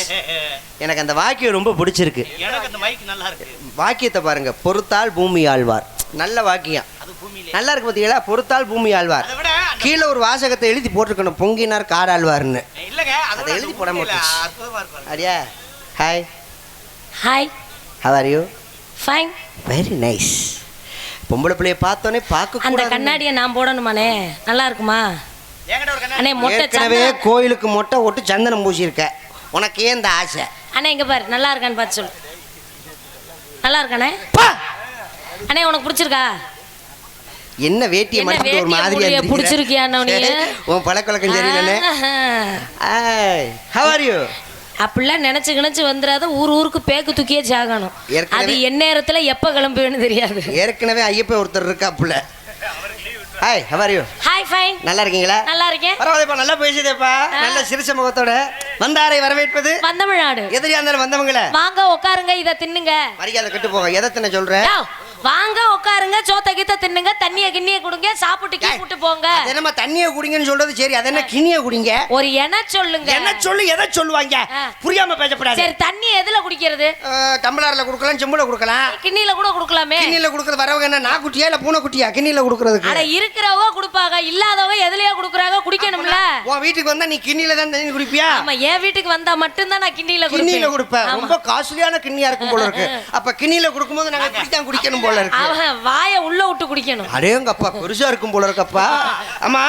எனக்கு அந்த வாக்கியம் ரொம்ப பிடிச்சிருக்கு. எனக்கு அந்த மைக் நல்லா இருக்கு. வாக்கியத்தை பாருங்க பொறுத்தால் பூமி ஆழ்வார். நல்ல வாக்கியம். அது பூமியிலே. நல்லா இருக்கு பார்த்தீங்களா பொறுத்தால் பூமி ஆழ்வார். கீழே ஒரு வாசகத்தை எழுதி போட்டிருக்கணும் பொங்கினார் காடாழ்வார்னு இல்லங்க அதை எழுதி போட இருப்பாரு அடியா. Hi hi how are you fine very nice பொம்பளை பிள்ளைய பார்த்தோன்னே பார்க்க அந்த கண்ணாடியை நான் போடணுமானே நல்லா இருக்குமா? அண்ணே மொட்டை கோயிலுக்கு மொட்டை ஒட்டு சந்தனம் பூசியிருக்க. உனக்கு ஏன் இந்த ஆசை? அண்ணே இங்க பாரு நல்லா இருக்கான்னு பார்த்து சொல்லு. நல்லா இருக்கானே? பா! அண்ணே உனக்கு பிடிச்சிருக்கா? என்ன வேட்டியை என்ன மடிச்சிட்டு ஒரு மாதிரியா? பிடிச்சிருக்கியா? உன் பழக்கவழக்கம் சரியில்லைண்ணே ஹவ் ஆர் யூ அப்படிலாம் நினைச்சு நினைச்சு வந்துடாத ஊர் ஊருக்கு பேக்கு தூக்கியே சாகணும். அது எந்நேரத்துல எப்ப கிளம்புவேன்னு தெரியாது. ஏற்கனவே ஐயப்ப ஒருத்தர் இருக்காப்புல. Hi how are you hi fine நல்லா இருக்கீங்களா? நல்லா இருக்கேன். பரவாயில்லப்பா நல்லா பேசுதேப்பா. நல்ல சிரிச்ச முகத்தோட. வந்தாரை வரவேற்பது? வந்தமிழ்நாடு எதிரியா இருந்தாலும் வந்தவங்கள? வாங்க உட்காருங்க இத தின்னுங்க. மரியாதை கெட்டு போக எதை தின்ன சொல்ற? யோவ், வாங்க உட்காருங்க சோத்த கீத்த தின்னுங்க தண்ணிய கிண்ணிய குடுங்க சாப்பிட்டு கீப்பிட்டு போங்க. அது என்னம்மா தண்ணிய குடிங்கன்னு சொல்றது? சரி அது என்ன கிணிய குடிங்க? ஒரு என சொல்லுங்க. என்ன சொல்லு எதை சொல்லுவாங்க. புரியாம பேசப்படாது. சரி தண்ணி எதுல குடிக்கிறது? டம்ளர்ல கொடுக்கலாம் செம்புல கொடுக்கலாம். கிண்ணில கூட குடுக்கலாமே. கிண்ணில கொடுக்கறது வரவங்க என்ன நான் குட்டியா இல்ல பூனை குட்டியா கிண்ணில கொடுக்கறதுக்கு. அட இருக்கிறவங்க குடுப்பாங்க இல்லாதவங்க எதுலயா குடுக்குறாங்க குடிக்கணும்ல. உன் வீட்டுக்கு வந்தா நீ கிண்ணில தான் தண்ணி குடிப்பியா? ஆமா என் வீட்டுக்கு வந்தா மட்டும்தான் நான் கிண்ணில கிண்ணில குடுப்பேன். கொடுப்ப ஆமா. ரொம்ப காஸ்ட்லியான கிண்ணியா இருக்கும் போல இருக்கு. அப்ப கிண்ணில கொடுக்கும்போது நாங்க தான் குடிக்கணும் போல போல இருக்கு. வாய உள்ள விட்டு குடிக்கணும். அடேங்கப்பா பெருசா இருக்கும் போல இருக்கப்பா. ஆமா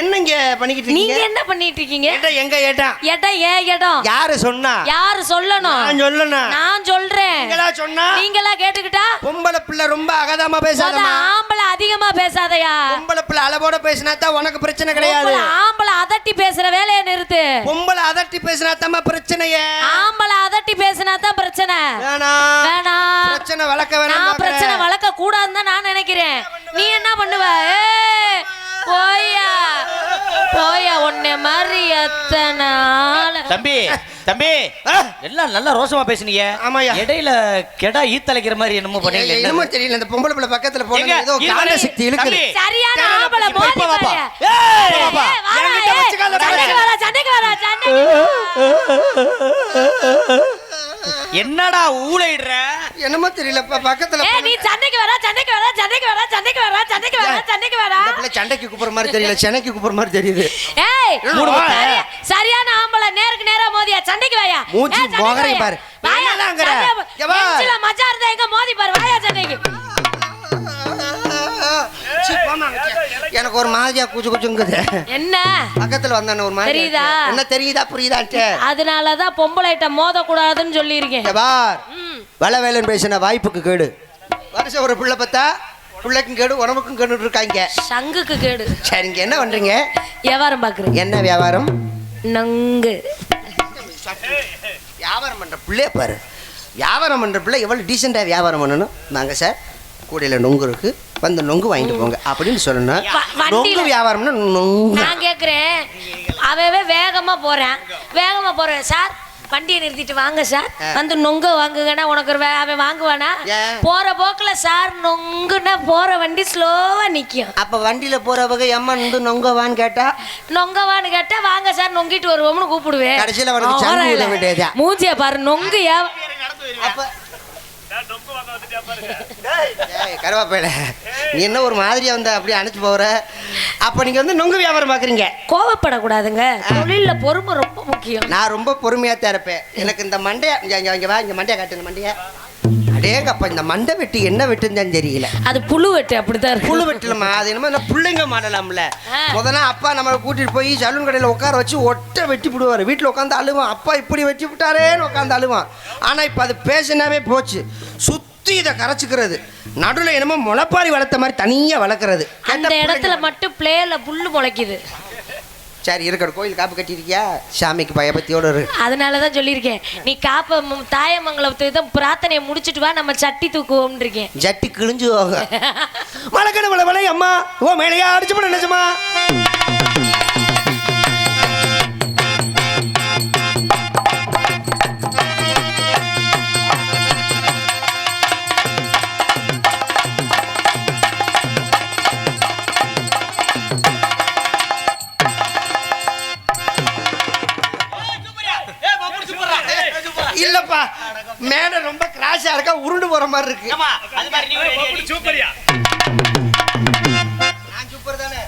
என்னங்க பண்ணிக்கிட்டு நீங்க இருக்கீங்க என்ன பண்ணிட்டு இருக்கீங்க? ஏட்டா எங்க ஏட்டா? இடம் ஏன் இடம் யாரு சொன்னா? யாரு சொல்லணும்? நான் சொல்லணும் நான் சொல்றேன். நீங்களா சொன்னா? நீங்களா கேட்டுக்கிட்டா? பொம்பளை பிள்ளை ரொம்ப அகதாமா முத பேசாதம்மா ஆம்பளை அதிகமா பேசாதயா? பொம்பளை பிள்ளை அளவோட பேசினா தான் உனக்கு பிரச்சனை கிடையாது. பொம்பளை ஆம்பளை அதட்டி பேசுற வேலையை நிறுத்து. பொம்பளை அதட்டி பேசினா தான் பிரச்சனையே. ஆம்பளை அதட்டி பேசினா தான் பிரச்சனை. வேணாம். வேணாம். பிரச்சனை வளர்க்க வேணாம் நான் பிரச்சனை பார்க்கறேன். வளர்க்க கூடாதுன்னு தான் நான் நினைக்கிறேன் நீ என்ன பண்ணுவ ஏய், போயா போயா உன்னை மாதிரி எத்தனை தம்பி தம்பி? எல்லாம் நல்லா ரோசமா பேசுனீங்க ஆமாய்யா. இடையில கெடா ஈத்தலைக்கிற மாதிரி என்னமோ பண்ணீங்க என்னமோ தெரியல இந்த பொம்பளை பிள்ளை பக்கத்துல போன எங்க? ஏதோ வரி. சக்தி இழுக்குது. சரியான ஆம்பளை மோதி. பாரு. ஏய், வாடா, என்கிட்ட வச்சுக்காத சண்டைக்கு. வரா, சண்டைக்கு வரா, சண்டைக்கு என்னடா ஊழையிடுற என்னமோ தெரியல இப்ப பக்கத்துல ஏய், நீ சண்டைக்கு வரா, சண்டைக்கு வரா, சண்டைக்கு வரா, சண்டைக்கு வரா, சண்டைக்கு வரா, சண்டைக்கு வரா. இந்த பிள்ளை சண்டைக்கு கூப்பிடுற மாதிரி தெரியல சென்னைக்கு கூப்பிடுற மாதிரி தெரியுது ஏய், சரியான ஆம்பளை நேருக்கு நேரா மோதியா சண்டைக்கு வாயா மூஞ்சி வாயா. பாரு. வாயா? சண்டைக்கு மோதி பாரு வாயா சண்டைக்கு. எனக்கு ஒரு மாதிரியா குச்சு குச்சுங்குது. என்ன? பக்கத்துல வந்தானே ஒரு மாதிரி தெரியுதா? என்ன தெரியுதா புரியுதான்ட்டு. அதனாலதான் பொம்பளைகிட்ட மோதக்கூடாதுன்னு சொல்லியிருக்கேன். பார் ம். வேலை வேலைன்னு பேசின வாய்ப்புக்கு கேடு. வருஷம் ஒரு பிள்ளை பார்த்தா பிள்ளைக்கும் கேடு உடம்புக்கும் கேடு இருக்காங்க. சங்குக்கு கேடு. சரிங்க என்ன பண்றீங்க? வியாபாரம் பாக்குறீங்க. என்ன வியாபாரம்? நங்கு. வியாபாரம் பண்ற பிள்ளைய பாரு. வியாபாரம் பண்ற பிள்ளை எவ்வளவு டீசெண்டா வியாபாரம் பண்ணணும்? நாங்க சார் கூடையில நொங்கு இருக்கு. வந்து நொங்கு வாங்கிட்டு போங்க. அப்படின்னு சொல்லணும் நொங்கு வியாபாரம்னா நொங்கு. நான் கேக்குறேன். அவவே வேகமா போறேன். வேகமா போறேன். சார் வண்டியை நிறுத்திட்டு வாங்க சார். வந்து நொங்க வாங்குங்கன்னா உனக்கு ஒரு அவன் வாங்குவானா? போற போக்குல சார் நொங்குன்னா போற வண்டி ஸ்லோவா நிக்கும். அப்ப வண்டியில போறவங்க எம்மா வந்து நொங்கவான்னு கேட்டா? நொங்கவான்னு கேட்டா வாங்க சார் நொங்கிட்டு வருவோம்னு கூப்பிடுவேன். கடைசியில. மூஞ்சிய பாரு நொங்கு ஏ அப்ப ஏய், கருவாப்பையில நீ என்ன ஒரு மாதிரியா வந்து அப்படியே அனுப்பிச்சு போற? அப்ப நீங்க வந்து நொங்கு வியாபாரம் பாக்குறீங்க. கோவப்படக்கூடாதுங்க. தொழில்ல பொறுமை ரொம்ப முக்கியம். நான் ரொம்ப பொறுமையா தான் இருப்பேன். எனக்கு இந்த மண்டைய இங்க இங்க இங்க வா இங்க மண்டைய காட்டு இந்த மண்டைய. அடேங்கப்பா இந்த மண்டை வெட்டி என்ன வெட்டுன்னு தெரியல. அது புழு வெட்டு அப்படித்தான் இருக்கு. புழு வெட்டலமா அது என்னமோ இந்த பிள்ளைங்க மாடலாம்ல. முதல்ல அப்பா நம்மளை கூட்டிட்டு போய் சலூன் கடையில் உட்கார வச்சு ஒட்டை வெட்டி விடுவார் வீட்டில் உட்காந்து அழுவான். அப்பா இப்படி வெட்டி விட்டாரேன்னு உட்காந்து அழுவான். ஆனால் இப்போ அது பேசினாவே போச்சு. சுற்றி இதை கரைச்சிக்கிறது. நடுவில் என்னமோ முளைப்பாரி வளர்த்த மாதிரி தனியாக வளர்க்குறது. அந்த இடத்துல மட்டும் பிளேல புல்லு முளைக்குது. சரி இருக்கட்டும். கோயில் காப்பு கட்டியிருக்கியா? சாமிக்கு பயபத்தியோட இரு. அதனாலதான் சொல்லியிருக்கேன். நீ காப்ப தாயமங்கலத்துக்கு தான் பிரார்த்தனையை முடிச்சிட்டு வா நம்ம சட்டி தூக்குவோம்னு இருக்கேன். ஜட்டி கிழிஞ்சு மழை மழை அம்மா. ஓ மேலையா அடிச்சு போட நிஜமா? மாதிரி இருக்கு ஆமா அது மாதிரி நீ ஒரு அடி அடி. சூப்பரியா? நான் சூப்பர் தானே?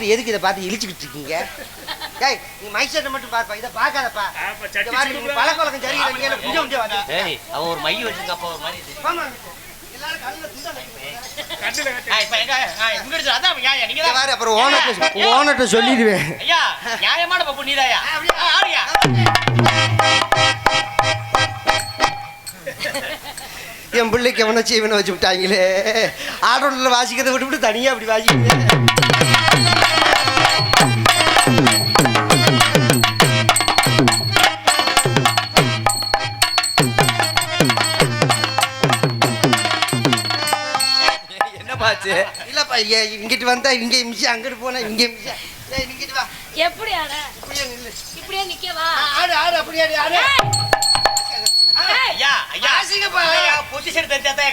பேர் எதுக்கு இதை பார்த்து இழிச்சுக்கிட்டு இருக்கீங்க? ஏய் நீ மைசெட்டை மட்டும் பார்ப்பா இதை பார்க்காதப்பா. இந்த மாதிரி. பழக்க வழக்கம் சரியில்லை நீங்க புஞ்ச முடியாது ஏய் அவ ஒரு மை வச்சிருக்கப்பா ஒரு மாதிரி. இது. ஆமா. எல்லாரும் கண்ணுல துண்டை வைக்கிறீங்க. கண்ணுல ஆ, இப்ப எங்க ஆ, இங்க இருக்கு அதான் ஐயா நீங்க இங்க தான். பாரு அப்புறம் ஓனர்ட்ட ஓனர்ட்ட சொல்லிடுவேன். ஐயா நியாயமான பப்பு நீதாயா? ஆ, ஆடுயா. என் பிள்ளைக்கு எவனை வச்சு இவனை வச்சு விட்டாங்களே. ஆடோட்டில் வாசிக்கிறத விட்டுவிட்டு தனியாக அப்படி வாசிக்கிறேன் என்னமாச்சு இல்லப்பா இங்கிட்டு வந்தா இங்கே மிஷம் அங்கிட்டு போனா இங்கே ஏய் இங்கிட்டு வா. எப்படி ஆட? இப்படியே நில்லு. இப்படியே நிக்கவா ஆடு ஆடு அப்படியே ஆடு ஏய், ஐயா ஐயா. வாசிங்கப்பா. ஐயா பொசிஷன் தெரிஞ்சா தான்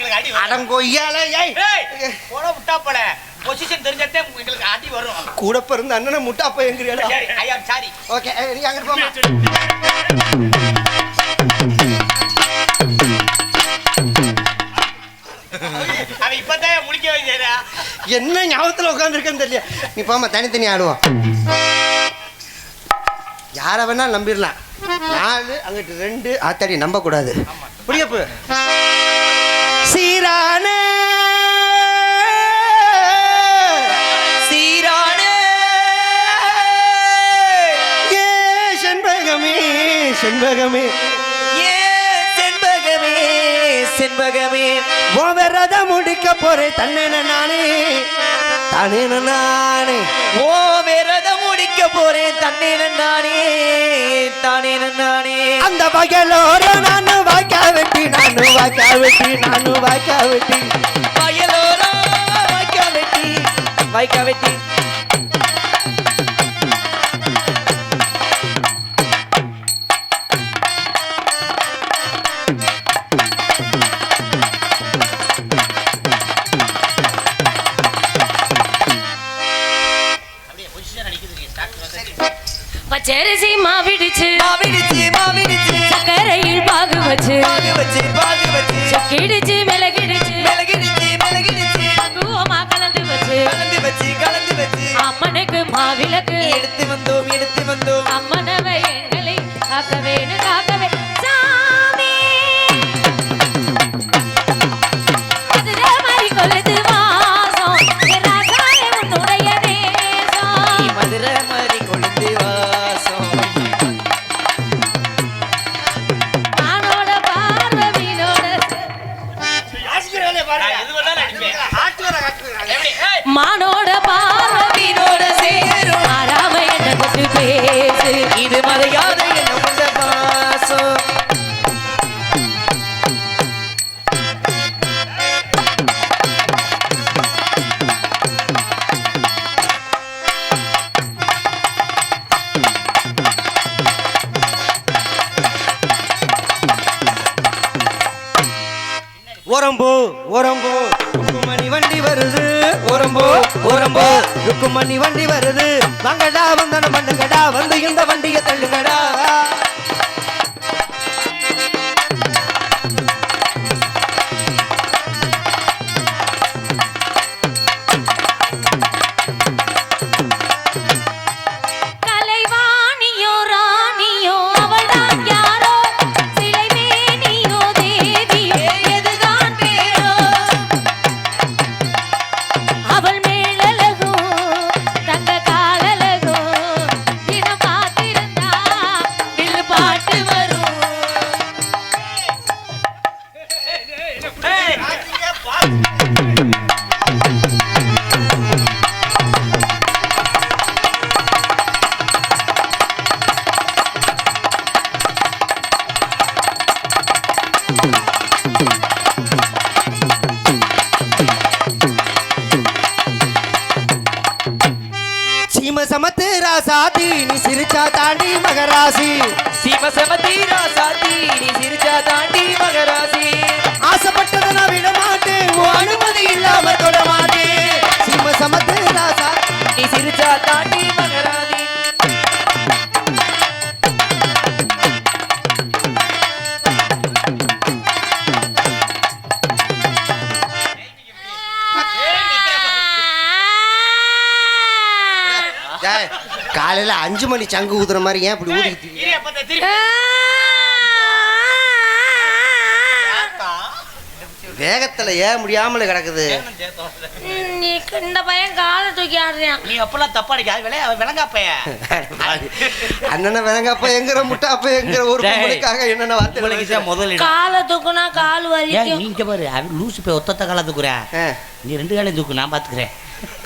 முடிக்க வைக்கிறா என்ன ஞாபகத்துல உட்காந்துருக்கேன்னு தெரியல. நீ போமா தனித்தனி ஆடுவோம். யாரை வேணா நம்பிடலாம். நாலு அங்கிட்டு ரெண்டு ஆத்தாடி நம்ப கூடாது புரியப்பு சீரான சீரானே ஏ செண்பகமே செண்பகமே. செண்பகமே. ஓவரத முடிக்க போறேன். தன்னே நானே. தானே நானே. ஓ விரத முடிக்க போறேன். தண்ணே நானே. தானே நானே. அந்த வகையிலோர நானு வாக்கா வெட்டி நானு வாக்கா வெட்டி நானு வாக்கா வெட்டி. வயலோரா வைக்க வெட்டி வைக்க வெட்டி. மாவிடுச்சு மாவிடுச்சு மாவிடுச்சு. சக்கரையில் பாகு வச்சு. பாகு வச்சு பாகு வச்சு. கிடிச்சு மிளகிடுச்சு மிளகிடுச்சு மிளகிடுச்சு ஓரம்போ ஓரம்போ. ருக்குமணி வண்டி வருது. ஓரம்போ ஓரம்போ. ருக்குமணி வண்டி வருது. வாங்கடா வந்தனம் பண்ணுங்கடா வந்து இந்த வண்டியை தள்ளுங்கடா. தாண்டி மகராசி. சீம செமத்தீரா சாத்தி நீ சிரிச்சா தாண்டி மகராசி. ஆசைப்பட்டதை நான் விட மாட்டேன். அனுமதி இல்லாம தொட மாட்டேன். சீம சமத்து ராசா நீ சிரிச்சா தாண்டி காலையில அஞ்சு மணி சங்கு ஊதுற மாதிரி ஏன் இப்படி ஊதிக்கிட்டு வேகத்துல ஏன் முடியாமல கிடக்குது. நீ இந்த பையன் காலை தூக்கி ஆடுறான் நீ அப்பெல்லாம் தப்பா அடிக்காது விலை விளங்காப்பைய அண்ணன வேங்கப்ப எங்கிற முட்டாப்ப எங்கிற ஒரு. பொம்பளைக்காக என்னென்ன வார்த்தை தான் முதல் இடம். காலை தூக்குனா கால் வலிக்கும். நீங்க பாரு லூசு போய் ஒத்தத்த கால தூக்குற. நீ ரெண்டு காலையும் தூக்கு நான் பாத்துக்கிறேன்.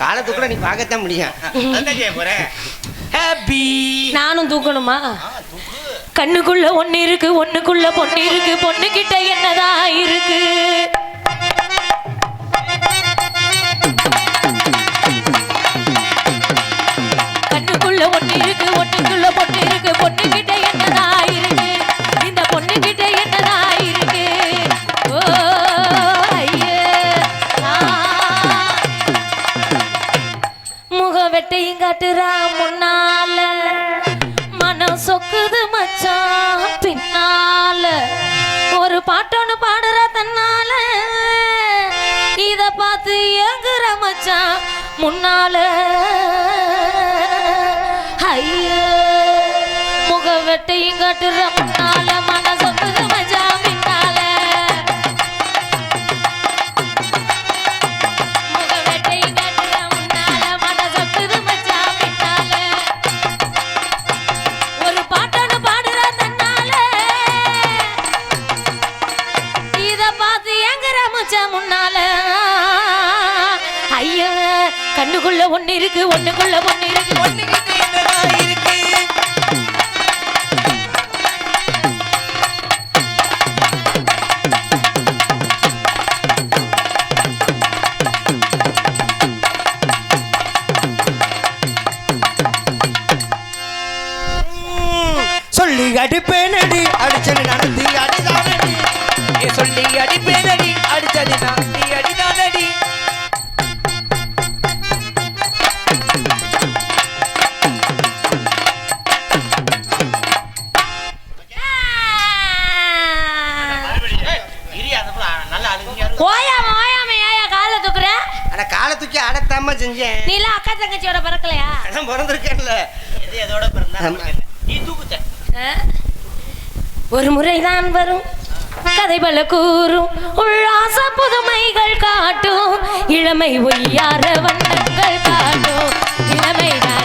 காலத்துக்குள்ள நீ பார்க்கத்தான் முடியும். ஹாப்பி நானும் தூக்கணுமா? கண்ணுக்குள்ள ஒண்ணு இருக்கு ஒண்ணுக்குள்ள பொண்ணு இருக்கு பொண்ணு கிட்ட என்னதான் இருக்கு? முன்னால ஐயோ முக வெட்டையும் காட்டுறா ஒரு முறைதான் வரும். கதை பல கூறும். உல்லாச புதுமைகள் காட்டும். இளமை ஒய்யார வண்ணங்கள் காட்டும். இளமை டா,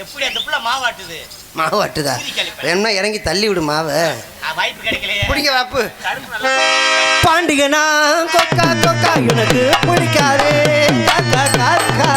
எப்படி அந்த புள்ள மாவாட்டுது? மாவு அட்டுதா வேணும்னா இறங்கி தள்ளி விடு மாவை. வாய்ப்பு கிடைக்கலையே. பிடிங்க வாப்பு. பாண்டிகனா கொக்கா கொக்கா எனக்கு பிடிக்காதே. காக்கா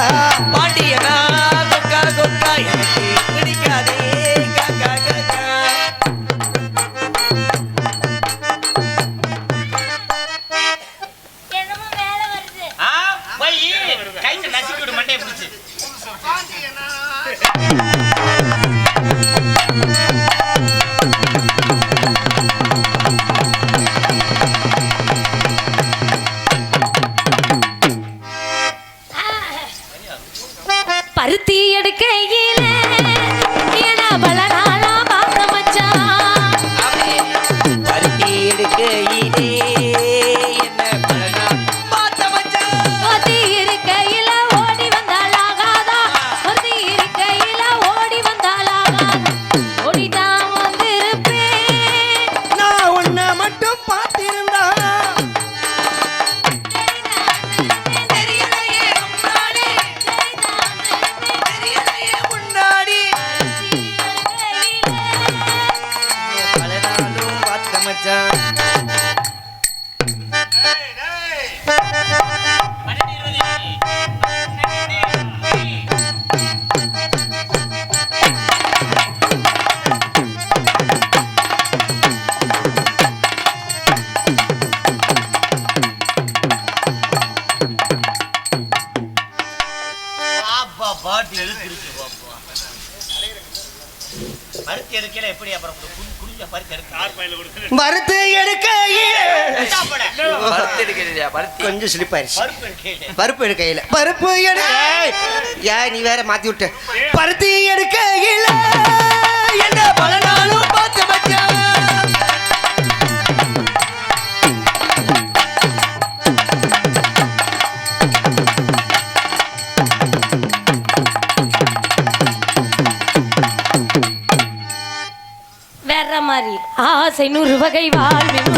பருத்தி எடுக்கல எப்படி அப்புறம் குடி- குடிஞ்ச பருத்தி எடுக்க. கொஞ்சம் ஸ்லிப் பருப்பு எடுக்கையில. பருப்பு எடுக்க ஏன் நீ வேற மாத்தி விட்ட. பருத்தி எடுக்கையில. என்ன பல நாளும் ஆசை நூறு வகை வாழ்வின்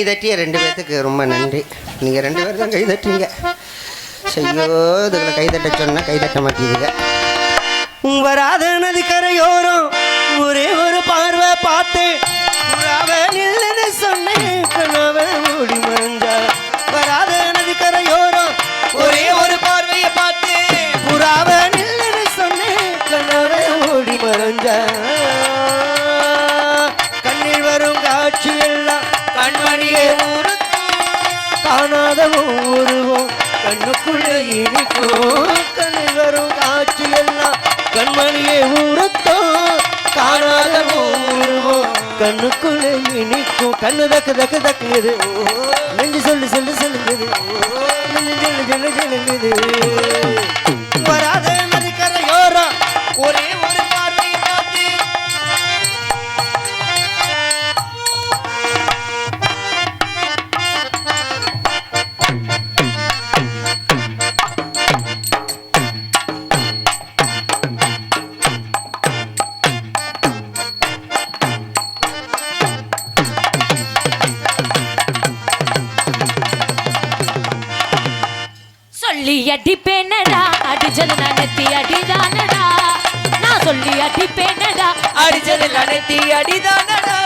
கைதட்டிய ரெண்டு பேர்த்துக்கு ரொம்ப நன்றி. நீங்கள் ரெண்டு பேர் தான் கை தட்டுறீங்க ஐயோ இதுகளை கை தட்ட சொன்னால் கை தட்ட வராத நதி கரையோரம் ஒரே ஒரு பார்வை பார்த்தேன் புறாவ நில்லுன்னு சொன்னேன் கனவ ஓடி மறைஞ்சா. வராத நதி கரையோரம் ஒரே ஒரு பார்வையை பார்த்தேன் புறாவ நில்லுன்னு சொன்னேன் கனவ ஓடி மறைஞ்சா. கண்மணியே உறுத்தும் காணாத உருவம் கண்ணுக்குள்ளே இனிக்கும் கண்ணில் வரும் காட்சி எல்லாம் கண்மணியே உறுத்தும் காணாத உருவம் கண்ணுக்குள்ளே இனிக்கும் கண்ணு தக்கு தக்கு தக்குது நெஞ்சு சொல்லு சொல்லு சொல்லுங்குது நெஞ்சு சொல்லு சொல்லு சொல்லுங்குது அடிப்பேனடா அடிச்சது நடத்தி அடிதானடா நான் சொல்லி அடிப்பேனடா அடிச்சது நடத்தி அடிதானடா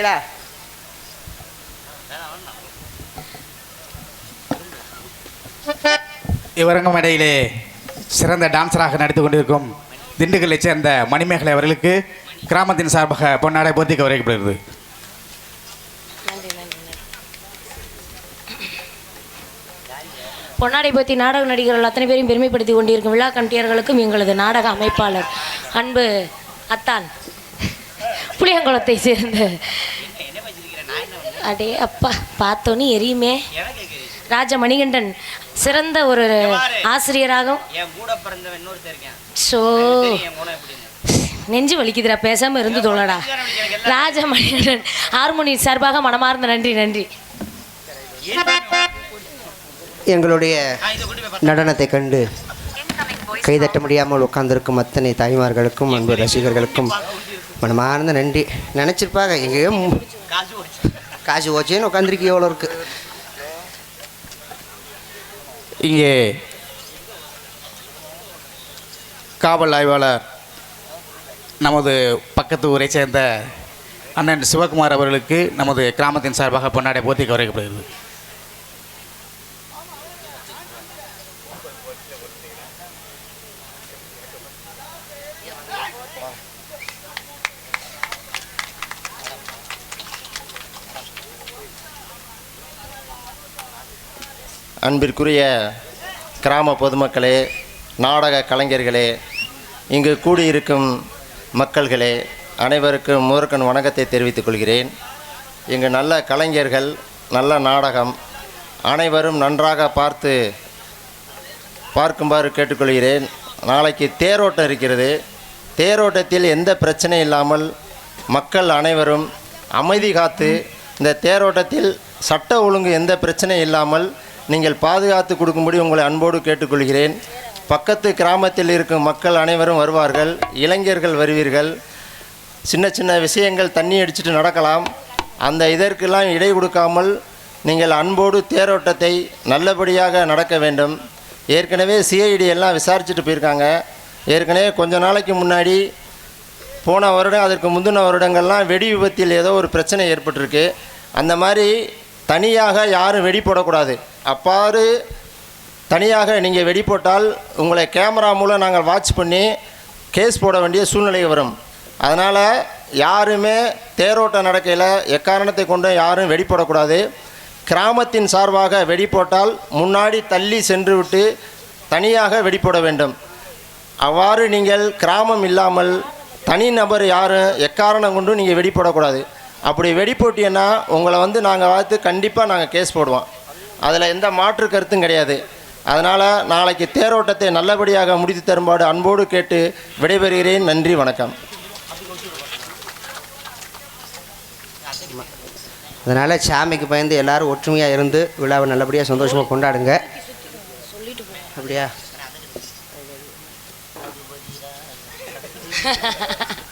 பொன்னாட போத்துறீங்களா இவரங்கும் இடையிலே சிறந்த டான்சராக நடித்து கொண்டிருக்கும் திண்டுக்கல்லைச் சேர்ந்த மணிமேகலை அவர்களுக்கு கிராமத்தின் சார்பாக பொன்னாடை போத்திக்க வரைக்கப்படுகிறது பொன்னாடை பற்றி நாடக நடிகர்கள் அத்தனை பேரையும் பெருமைப்படுத்தி கொண்டிருக்கும் விழா கமிட்டியர்களுக்கும் எங்களது நாடக அமைப்பாளர் அன்பு அத்தான். புளியங்குளத்தை சேர்ந்த அடே அப்பா பார்த்தோன்னே எரியுமே. ராஜ மணிகண்டன் சிறந்த ஒரு ஆசிரியராகவும். இருக்கேன். ஸோ நெஞ்சு வலிக்குதுடா பேசாம இருந்து தோழடா ராஜ மணிகண்டன் ஹார்மோனி சார்பாக மனமார்ந்த நன்றி நன்றி. எங்களுடைய நடனத்தை கண்டு கைதட்ட முடியாமல் உட்கார்ந்திருக்கும் அத்தனை தாய்மார்களுக்கும் அன்பு ரசிகர்களுக்கும் மனமார்ந்த நன்றி. நினச்சிருப்பாங்க எங்கேயோ மு- காசு ஓச்சேன்னு உட்காந்துருக்கு எவ்வளோ இருக்கு. இங்கே காவல் ஆய்வாளர் நமது பக்கத்து ஊரை சேர்ந்த அண்ணன் சிவகுமார் அவர்களுக்கு நமது கிராமத்தின் சார்பாக பொன்னாடை போத்தி கவரைக்கப்படுகிறது அன்பிற்குரிய கிராம பொதுமக்களே நாடக கலைஞர்களே இங்கு கூடியிருக்கும் மக்கள்களே அனைவருக்கும் முதற்கண் வணக்கத்தை தெரிவித்துக் கொள்கிறேன். இங்கு நல்ல கலைஞர்கள் நல்ல நாடகம் அனைவரும் நன்றாக பார்த்து பார்க்குமாறு கேட்டுக்கொள்கிறேன். நாளைக்கு தேரோட்டம் இருக்கிறது. தேரோட்டத்தில் எந்த பிரச்சனை இல்லாமல் மக்கள் அனைவரும் அமைதி காத்து இந்த தேரோட்டத்தில் சட்ட ஒழுங்கு எந்த பிரச்சனை இல்லாமல் நீங்கள் பாதுகாத்து கொடுக்கும்படி உங்களை அன்போடு கேட்டுக்கொள்கிறேன். பக்கத்து கிராமத்தில் இருக்கும் மக்கள் அனைவரும் வருவார்கள். இளைஞர்கள் வருவீர்கள். சின்ன சின்ன விஷயங்கள் தண்ணி அடிச்சுட்டு நடக்கலாம். அந்த இதற்கெல்லாம் இடை கொடுக்காமல் நீங்கள் அன்போடு தேரோட்டத்தை நல்லபடியாக நடக்க வேண்டும். ஏற்கனவே சிஐடி எல்லாம் விசாரிச்சுட்டு போயிருக்காங்க. ஏற்கனவே கொஞ்ச நாளைக்கு முன்னாடி போன வருடம் அதற்கு முந்தின வருடங்கள்லாம் வெடி விபத்தில் ஏதோ ஒரு பிரச்சனை ஏற்பட்டிருக்கு. அந்த மாதிரி தனியாக யாரும் வெடி போடக்கூடாது. அப்பாறு தனியாக நீங்கள் வெடி போட்டால் உங்களை கேமரா மூலம் நாங்கள் வாட்ச் பண்ணி கேஸ் போட வேண்டிய சூழ்நிலை வரும். அதனால் யாருமே தேரோட்டம் நடக்கையில் எக்காரணத்தை கொண்டு யாரும் வெடி போடக்கூடாது. கிராமத்தின் சார்பாக வெடி போட்டால் முன்னாடி தள்ளி சென்று விட்டு தனியாக வெடி போட வேண்டும். அவ்வாறு நீங்கள் கிராமம் இல்லாமல் தனிநபர் யாரும் எக்காரணம் கொண்டும் நீங்கள் வெடி போடக்கூடாது. அப்படி வெடி போட்டீங்கன்னா உங்களை வந்து நாங்கள் பார்த்து கண்டிப்பாக நாங்கள் கேஸ் போடுவோம். அதில் எந்த மாற்று கருத்தும் கிடையாது. அதனால் நாளைக்கு தேரோட்டத்தை நல்லபடியாக முடித்து தரும்பாடு அன்போடு கேட்டு விடைபெறுகிறேன். நன்றி வணக்கம். அதனால் சாமிக்கு பயந்து எல்லாரும் ஒற்றுமையாக இருந்து விழாவை நல்லபடியாக சந்தோஷமாக கொண்டாடுங்க. அப்படியா?